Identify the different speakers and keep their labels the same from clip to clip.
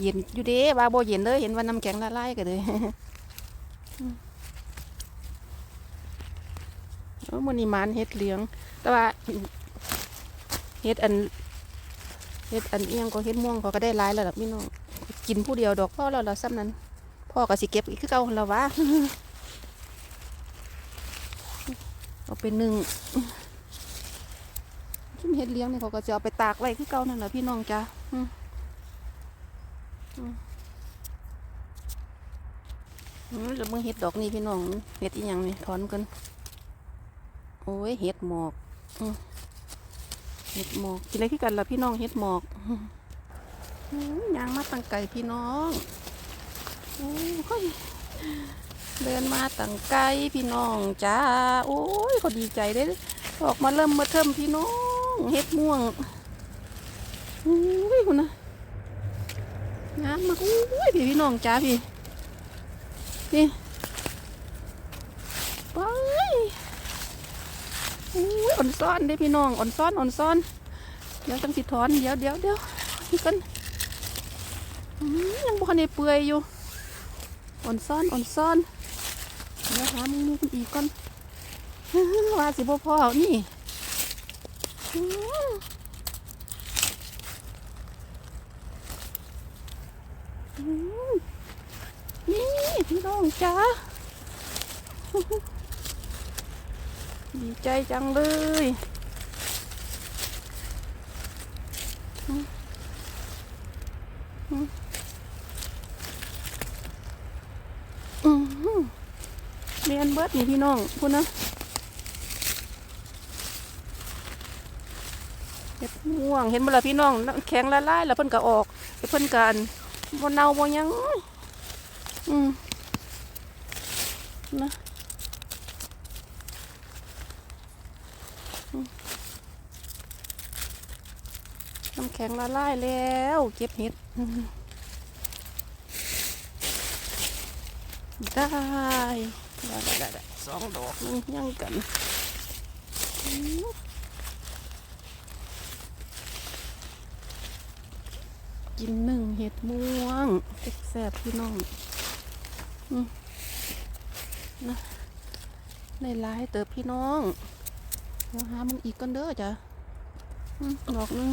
Speaker 1: เย็นอยู่เด้ว่าบ่เย็นเลยเห็นว่าน้ำแข็งละลายกันเลยอืมโอ้มันนี่มันเฮ็ดเหลืองแต่ว่าเฮ็ดอันเฮ็ดอันเอียงก็เฮ็ดม่วงเขาก็ได้ลายแล้วล่ะพี่น้องกินผู้เดียวดอกพ่อแล้วเราซ้ำนั้น พ่อก็สิเก็บอีกคือเก่าแล้ววะเอาไปหนึ่งชุมเฮ็ดเลี้ยงเนี่ยเขาก็จะเอาไปตากไว้คือเก่านั่นแหละพี่น้องจ้า อืมอือบมึงเฮ็ดดอกนี่พี่น้องเฮ็ดอีหยังนี่ถอนกันโอ้ยเฮ็ดหมอกเฮ็ดหมอกกินอะไรคือกันล่ะพี่น้องเฮ็ดหมอกอืมอืมยางมาตั้งไก่พี่น้องโอ้ยเดินมาตั้งไกลพี่น้องจ้าโอ้ยก็ดีใจได้ออกมาเริ่มมาเทิมพี่น้องเฮ็ดม่วงอุ้ยคุณนะ งามมากอุ้ยพี่พี่น้องจ้าพี่นี่ไปอุ้ยอ่อนซ้อนเด้พี่น้องอ่อนซ้อนอ่อนซ้อน เดี๋ยวจังสิถอนเดี๋ยวเดี๋ยวเดี๋ยวนี่กันยังบ่ทันได้เปื่อยอยู่อ่อนซ้อนอ่อนซ้อนเดี๋ยวหามือมือคนอีกก่อนว่าสิบ่พ่อนี่อื้ออื้อ นี่พี่น้องจ้าดีใจจังเลยอื้ออื้ออื้อหือเรียนเบิดนี่พี่น้องพูดนะเห็ดม่วงเห็นบ่ละพี่น้องแข็งละลายแล้วเพิ่นก็ออกเพิ่นกัน บ่เนาบ่หยัง อืมนะน้ำแข็งละลายแล้ว เก็บเห็ดได้ได้ได้สองดอกยังกันอืม กินหนึ่งเห็ดม่วงแซ่บพี่น้องนะในร้ายเติบพี่น้องเดี๋ยวหามันอีกกันเด้อจ้ะดอกนึง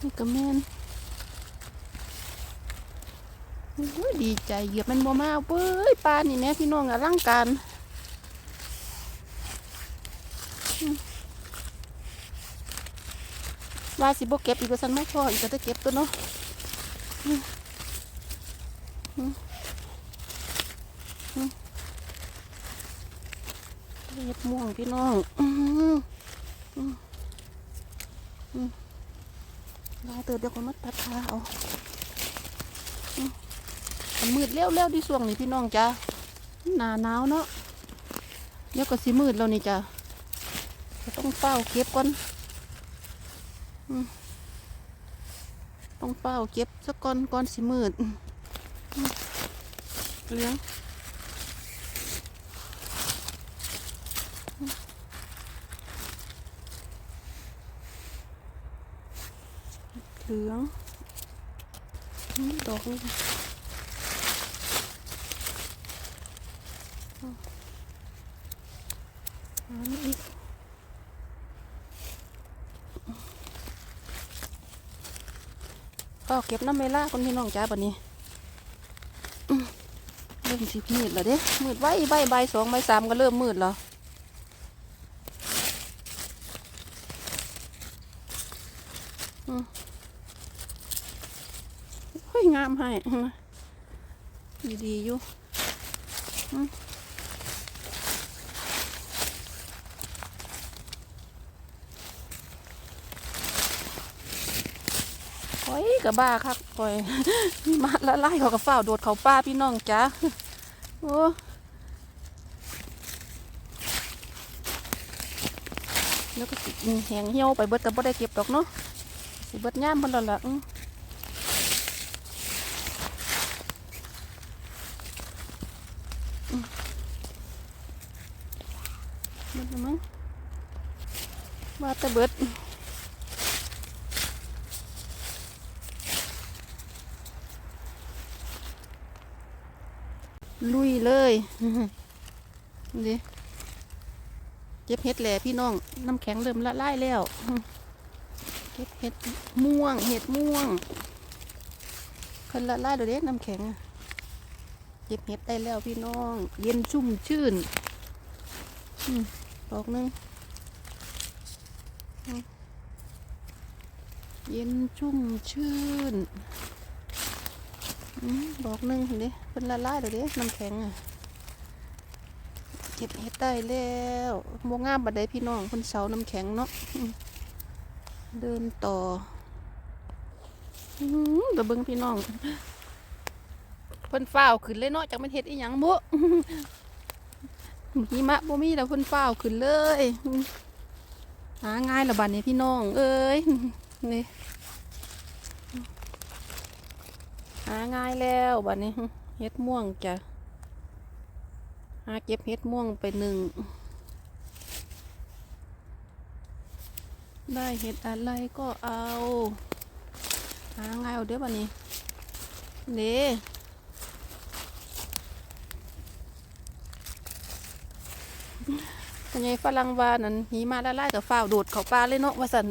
Speaker 1: นี่ก็แม่นดีใจเหยียบมันบ่มาเว้ยปลานี่แม่พี่น้องอลังการอืม ว่าสิบเก็บอีกก็สันไม่พออีกก็จะเก็บตัวเนาะเห็ดม่วงพี่น้องลายเติบเดี๋ยวคนมาตัดขาเอามืดเร็วๆที่ช่วงนี้พี่น้องจ้าหนาหนาวเนาะเดี๋ยวก็สิมืดแล้วนี่จ้าต้องเฝ้าเก็บก่อน ต้องเฝ้าเก็บสักก่อนก่อนสิมืดเลี้ยงเหลืองดอกนี่อันนี้ ก็เก็บน้ำเมล่าคนพี่น้องจ้าบัดนี้เริ่มสิมืดแล้วเด้มืดไว้ใบใบสองใบสามก็เริ่มมืดแล้วอืมเฮ้ยงามให้ดีๆอยู่ อืมโอ้ยกะบ้าครับพ่อยมาละไล่เขากระเฝ้าวโดดเขาป้าพี่น้องจ้าโอ้แล้วก็แหงเหี่ยวไปเบิดกับบ่ได้เก็บดอกเนาะสิเบิดย่ามมันแล้วล่ะอื้ออื้อเบิดแล้วมั้งว่าแต่เบิด ลุยเลยดิเก็บเห็ดแหล่พี่น้อง น้ำแข็งเริ่มละลายแล้ว เก็บเห็ดม่วง เห็ดม่วงคนละลายเดี๋ยวเด็น้ำแข็ง เก็บเห็ดได้แล้วพี่น้อง เย็นชุ่มชื่นดอกหนึงเย็นชุ่มชื่น อืมดอกหนึ่งเห็นดิเป็นละลายเดี๋ยวด็น้ำแข็งอะเก็บเห็ดได้แล้วโมงามบัดไดพี่น้องคนเสาน้ำแข็งเนาะเดินต่ออืมเดี๋ยวเบิ่งพี่น้องเพิ่นฟ้าวขึ้นเลยเนาะจากมันเฮ็ดอีหยังบ่หิมะบ่มีแล้วเพิ่นฟ้าวขึ้นเลยหาง่ายละบัดนี้พี่น้อง เอ้ยนี่ หาง่ายแล้วบัดนี้เฮ็ดม่วงจ้ะหาเก็บเฮ็ดม่วงไปหนึ่ง ได้เฮ็ดอะไรก็เอาหาง่ายเอาเด้อบัดนี้เด้ป็นไงฝรั่งว่านั่นหิมาละลายกับฟ้าวโดดเขาปลาเลยเนาะว่าสัน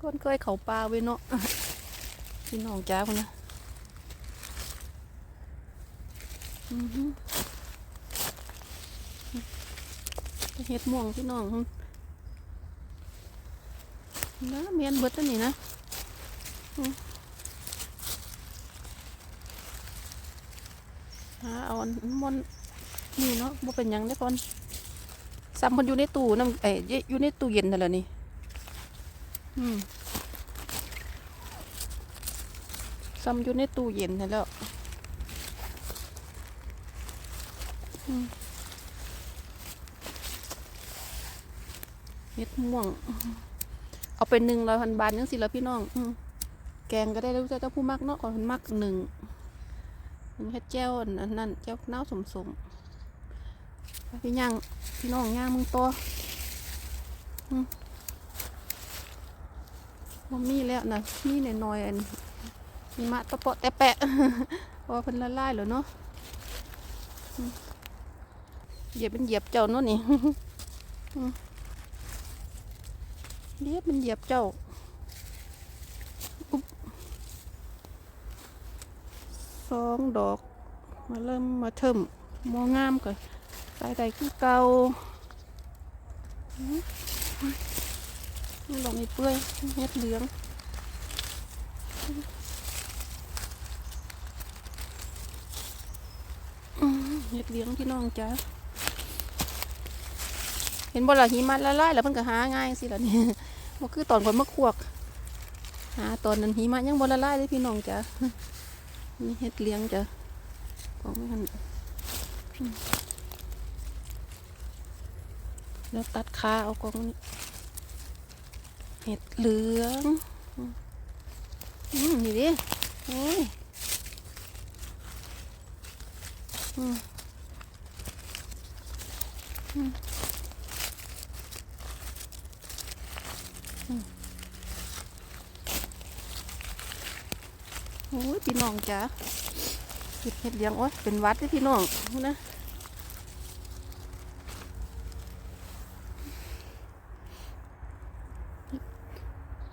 Speaker 1: คนเคยเขาปลาไว้เนาะ พี่น้องจ้าคนนะอือเห็ดม่วงพี่น้องนะเมียนเบิดตัวนี้นะหาเอาอันมันนี่เนาะบ่เป็นยังได้อพอนซ้ำเพิ่นอยู่ในตู้น้ำเอ้ยอยู่ในตู้เย็นนั่นแหละนี่ อืม ซ้ำอยู่ในตู้เย็นนั่นแล้วเม็ดม่วง เอาไปหนึ่งร้อยพันบาทยังสิละพี่น้อง อืแกงก็ได้แล้วแต่เจ้าผู้มักเนาะขอนมักหนึ่งหนึ่งเฮ็ดแจ้วอันนั้นแจ้วน้าวสมพี่ย่างพี่น้องย่างมึงตัวอืมบ่มีแล้วนะมีหน่อยๆอัน มีมะตะเปาะแต่แปะพราะว่าเพิ่นละลายแล้วเนาะเหยียบเป็นเหยียบเจ้าเนาะนี่เหยียบเป็นเหยียบเจ้าสองดอก มาเริ่มมาเทิมมองามก่อนใส่ใดคือเก่าลองให้เปื่อยเฮ็ดเหลืองอื้อ เฮ็ดเหลืองพี่น้องจ้าเห็นบ่ล่ะหิมะละลายแล้วเพิ่นก็หาง่ายสิล่ะนี่บ่คือตอนก่อนมะขวก หาตอนนั้นหิมะยังบ่ละลายเลยพี่น้องจ้านี่เฮ็ดเหลืองจ้ะของมันแล้วตัดขาเอากองนี้เห็ดเหลืองอืมอืมนี่ดิโอ้ยอืม โอ้ยพี่น้องจ้ะเห็ดเห็ดเลี้ยงโอ้ยเป็นวัดเลยพี่น้องนะ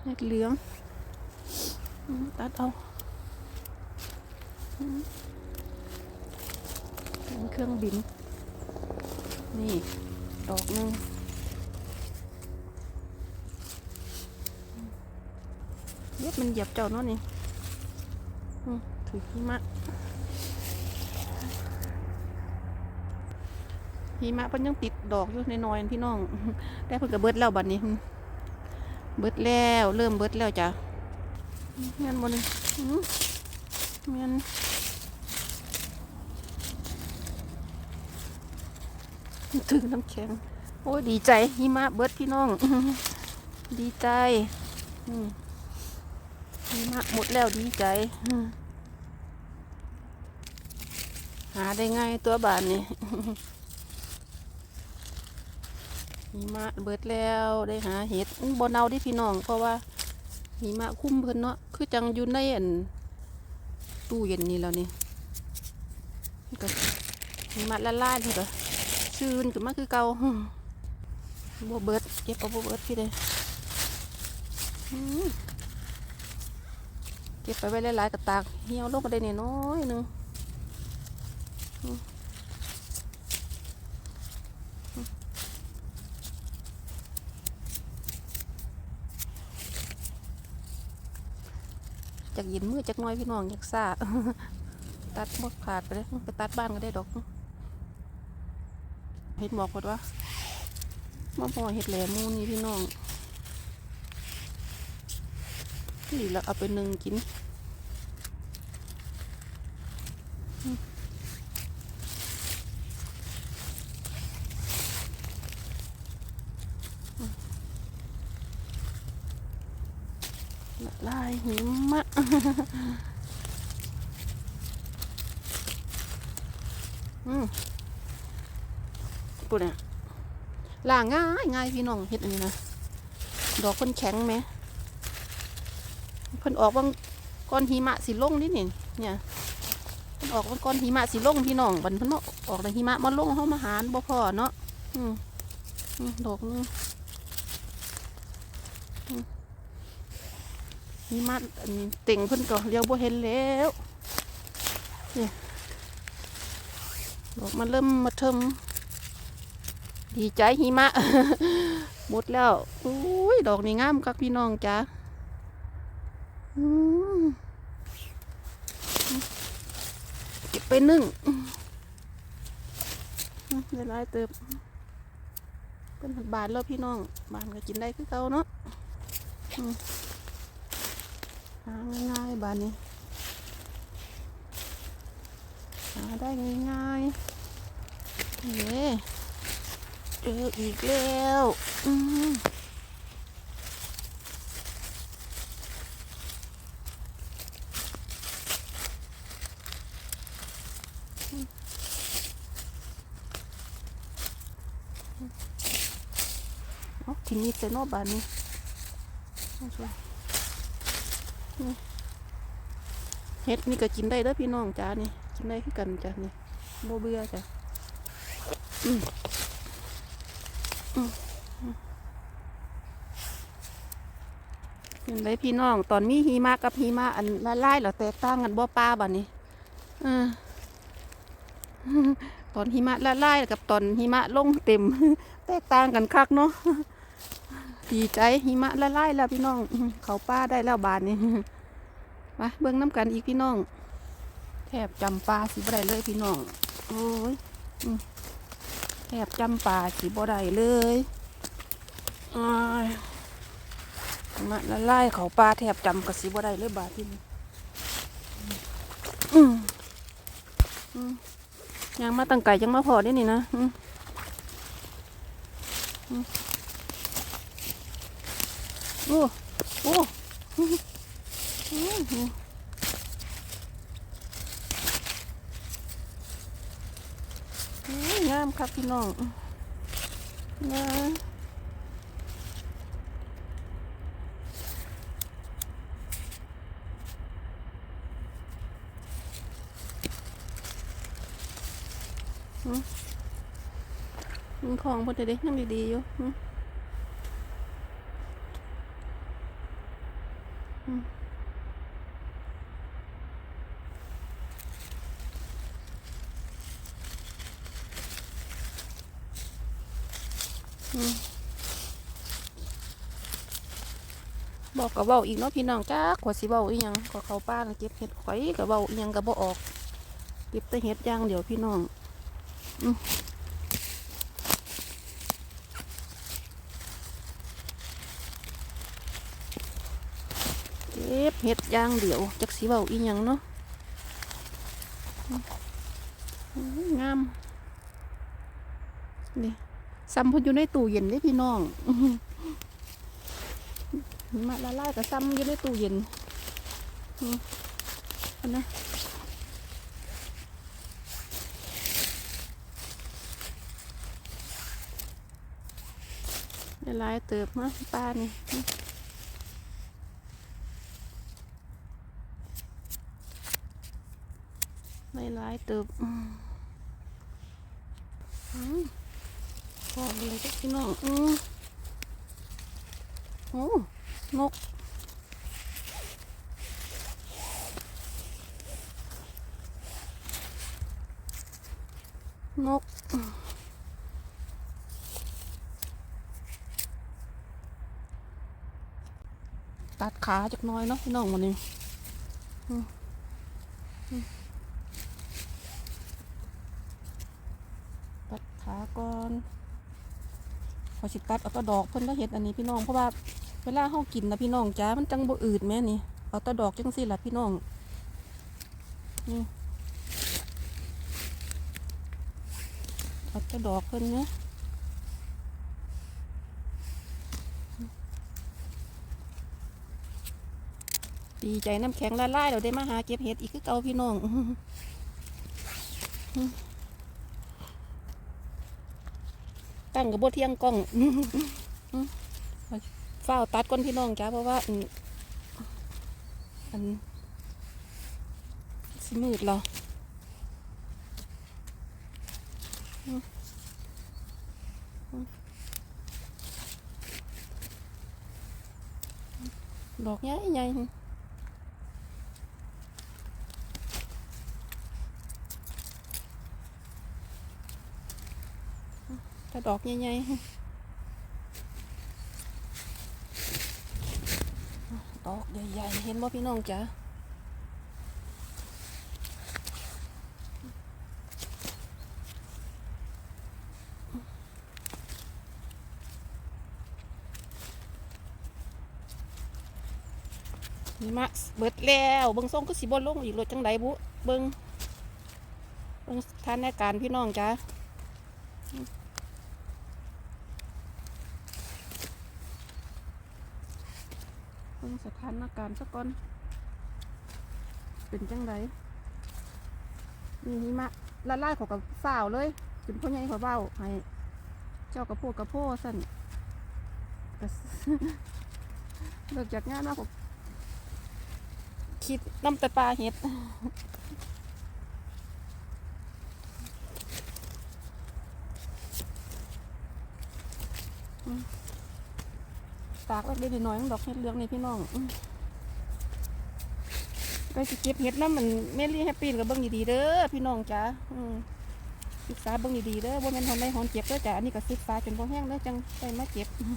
Speaker 1: เห็ดเหลืองตัดเอาอืมเป็นเครื่องบิน นี่ดอกหนึงเย็บมันเหยียบเจ้าเนาะนี่อืมถือหิมะหิมะเพิ่นยังติดดอกอยู่น้อยๆพี่น้องแต่เพิ่นก็เบิดแล้วบัดนี้ เบิดแล้วเริ่มเบิดแล้วจ้ะเงี้ยบนเลยเงี้ย ถึงน้ำแข็ง โอ้ดีใจหิมะเบิดพี่น้อง ดีใจหิมะหมดแล้วดีใจ หาได้ง่ายตัวบานนี่หิมะเบิดแล้วได้หาเห็ดอื้อบนเอาดิพี่น้อง เพราะว่าหิมะคุ้มเพิ่นเนาะคือจังอยู่ในอันตู้เย็นนี่แล้วนี่ก็หิมะละลายเลยก็ ชื้นขึ้นมาคือเก่าบัวเบิร์ดเก็บเอาบัวเบิร์ดพี่เลยเก็บไปไว้หลายๆกระตากเหี่ยวลงมาได้เนี่ยน้อยหนึ่งจากยินมือจากน้อยพี่น้องอยากซาตัดหมดขาดไปเลยไปตัดบ้านก็ได้ดอก เห็ดหมอกหมดวะมาพอเห็ดแหลมมูนี่พี่น้องนี่แล้วเอาไปหนึ่งกินละลายหิมะอืม ปุ่นอะล่างง่ายง่ายพี่น้องเฮ็ดอันนี้นะดอกเพิ่นแข็งไหมเพิ่นออกบางก้อนหิมะสิลงนี่นี่เนี่ยเพิ่นออกบางก้อนหิมะสิลงพี่น้องบันเพิ่นมาออกแต่หิมะมาลงเฮามาหารบ่พอเนาะอืมดอกนึงหิมะอันนี้เต่งเพิ่นก็เลี้ยวบ่เห็นแล้วเนี่ยดอกมันเริ่มมาเทิม ดีใจหิมะ หมดแล้วอุ้ยดอกนี่งามคักพี่น้องจ้าเก็บไปนึ่งอืมได้หลายเติบเป็นบาทแล้วพี่น้อง บานก็กินได้คือเก่าเนาะหาง่ายๆบานนี้หาได้ง่ายๆนี่ เจออีกแล้วอืมเอาทีนี้เซโนบานนี้เอานี่เฮ็ดนี่ก็กินได้เด้อพี่น้องจ้านี่ กินได้คือกันจ้ะนี่โบเบื่อจ้ะอืม เห็นไหมพี่น้อง ตอนมีหิมะกับหิมะอันละลายเหรอแตกต่างกันบ่ป้าบัดนี้อตอนหิมะละลายกับตอนหิมะลงเต็ม แตกต่างกันคักเนาะดีใจหิมะละลายแล้วพี่น้อง เขาป้าได้แล้วบานนี้มาเบิ่งน้ำกันอีกพี่น้อง แทบจำปลาสีบ่ได้เลยพี่น้อง โอ้ยอ แทบจำปลาสีบ่ได้เลยมาละลายเขาปลาแทบจำกับสีบ่ได้เลยบาดที่นี่ยังมาตั้งไก่ยังมาพอได้นี่นะโอ้โอ้องาม ครับพี่น้องนะอืมอืมของพอดีดินั่งดีๆอยู่อืมอืมอืม บอกกับเบาอีกเนาะพี่น้องจ้าขวดสิเบาอีหยังก็เขาป้านเก็บเห็ดข่อยกับเบาอีหยังกับบ่ออก เก็บแต่เห็ดย่างเดี๋ยวพี่น้องอืเก็บเห็ดย่างเดี๋ยวจักสิเบาอีหยังเนาะงามนี่ ซ้ำเพนอยู่ในตู้เย็นเลยพี่น้องมาละลายกับซ้ำอยู่ในตู้เย็นนะละลายเติบมาป้านี่อื้อในได้หลายเติบอืม พอเลี้ยงจ้ะพี่น้องอืมโอ้นก นก ตัดขาจักหน้อยเนาะพี่น้องวันนี้ สิตัดเอาตะดอกเพิ่นแล้วเห็ดอันนี้พี่น้องเพราะว่าเวลาเฮากินนะพี่น้องจ้ามันจังบ่อืดแม่นี่เอาตะดอกจังสิล่ะพี่น้องนี่เอาตะดอกเพิ่นนะดีใจน้ำแข็งละลายเราได้มาหาเก็บเห็ดอีกคือเก่าพี่น้อง ตั้งกับบเที่ยงกล้องเฝ้าวตัดก้นพี่น้องจ้าเพราะว่าอันสิมืดเหรอดอกใหญ่ใหญ่ ถ้าดอกใหญ่ๆดอกใหญ่ๆเห็นบ่พี่น้องจ๊ะนี่มาเบิดแล้วเบิ่งส่งก็สิบ่ลงอีกรถจังไดบุเบิ่งเบิ่งท่านในการพี่น้องจ้ะเบิ่ งสถานการณ์สักก่อน เป็นจังไรนี่หิมะละลายของกับสาวเลยจนพ่อใหญ่ขอเบ้าให้เจ้ากระโพกกระโพสั่นเลิกจากงานมาผมคิดน้ำแต่ปลาเห็ด ตากไว้ได้หน่อยๆดอกเห็ดเหลืองนี่พี่น้องอืมไปสิเก็บเห็ดน้ำมันเมลี่แฮปปี้กับเบิ้งดีๆเด้อพี่น้องจ้าศึกษาเบิ้งดีๆเด้อว่ามันหอนได้หอนเจ็บเด้อจ้าอันนี้ก็ศึกษาจนพอแห้งเด้อจังไปมาเจ็บม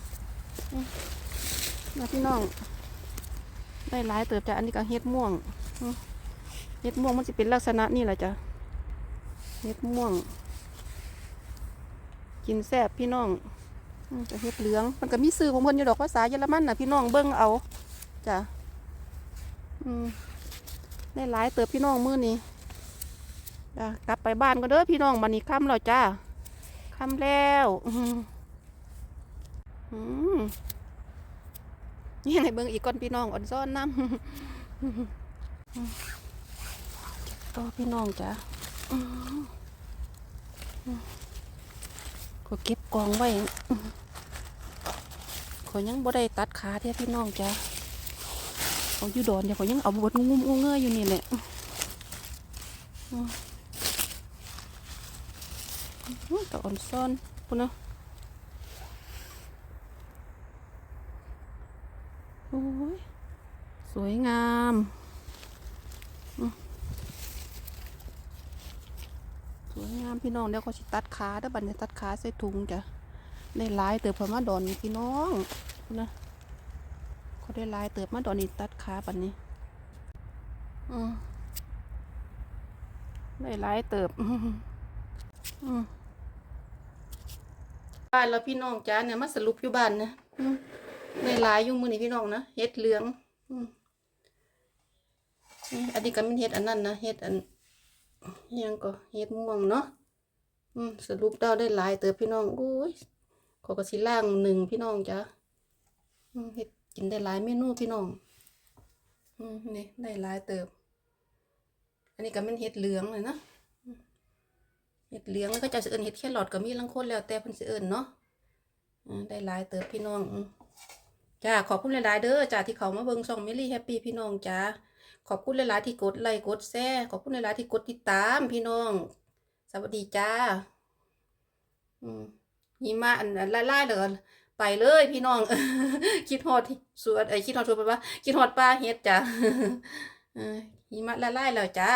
Speaker 1: อืมนะพี่น้อง ได้หลายเติบจ้ะอันนี้ก็เห็ดม่วงเห็ดม่วงมันจะเป็นลักษณะนี่แหละจ้ะเห็ดม่วง กินแซ่บพี่น้อง อืมแต่เห็ดเหลือง มันก็มีซื้อของเพิ่นอยู่ดอกภาษาเยอรมันน่ะพี่น้องเบิ่งเอาจ้ะอืมได้หลายเติบพี่น้องมือนี้จ้ะกลับไปบ้านก็เด้อพี่น้องบันนี้ค่ำแล้วจ้าค่ำแล้วอืมนี่ให้เบิ่งอีกก่อนพี่น้องอ่อนซ้อนน้ำต่อพี่น้องจ้ะก็เก็บกองไว้ อืมขอยยังบ่ได้ตัดขาเท่พี่น้องจ้ะเอาอยู่ดอนเดี๋ยวขอยยังเอาบดงุ้มๆเงยอยู่นี่แหละอืมอืมก็อ่อนซ้อนพุ่นเนาะโอ้ยสวยงามสวยงามพี่น้องเดี๋ยวเขาสิตัดขาเด้อบันี้ตัดขาใส่ถุงจ้ะ ได้ลายเติบพอมาดอนพี่น้องนะเขาได้ลายเติบมาดอนนี่ตัดขาบัดนี้อืมได้ลายเติบอืมบ้านแล้วพี่น้องจ้าเนี่ยมาสรุปอยู่บ้านนะอืมในหลายอยู่มือนี่พี่น้องนะเห็ดเหลือง อืมอันนี้ก็เป็นเห็ดอันนั้นนะเห็ดอันยังก็เห็ดม่วงเนาะสรุปเราได้หลายเติบพี่น้องโอ้ย ขอกระสิล่างหนึ่งพี่น้องจ้ะเห็ดกินได้หลายเมนูพี่น้องอืมนี่ได้หลายเติบ อันนี้ก็เป็นเห็ดเหลืองเลยนะเห็ดเหลืองแล้วก็จะสิเอิ้นเห็ดแครอทก็มีลังคนแล้วแต่เพิ่นสิเอิ้นเนาะอืมได้หลายเติบพี่น้องจ้าขอบคุณหลายๆเด้อจ้าที่เขามาเบิ่งช่องมิลลี่แฮปปี้พี่น้องจ้าขอบคุณหลายๆที่กดไลค์กดแชร์ขอบคุณหลายๆที่กดติดตามพี่น้อง สวัสดีจ้า อืม หิมะอันอันไล่ๆเลยไปเลยพี่น้อง คิดฮอดสวนไอคิดฮอดสวนไปว่า คิดฮอดป้าเฮ็ดจ้ะเออหิมะไล่ๆแล้วจ้า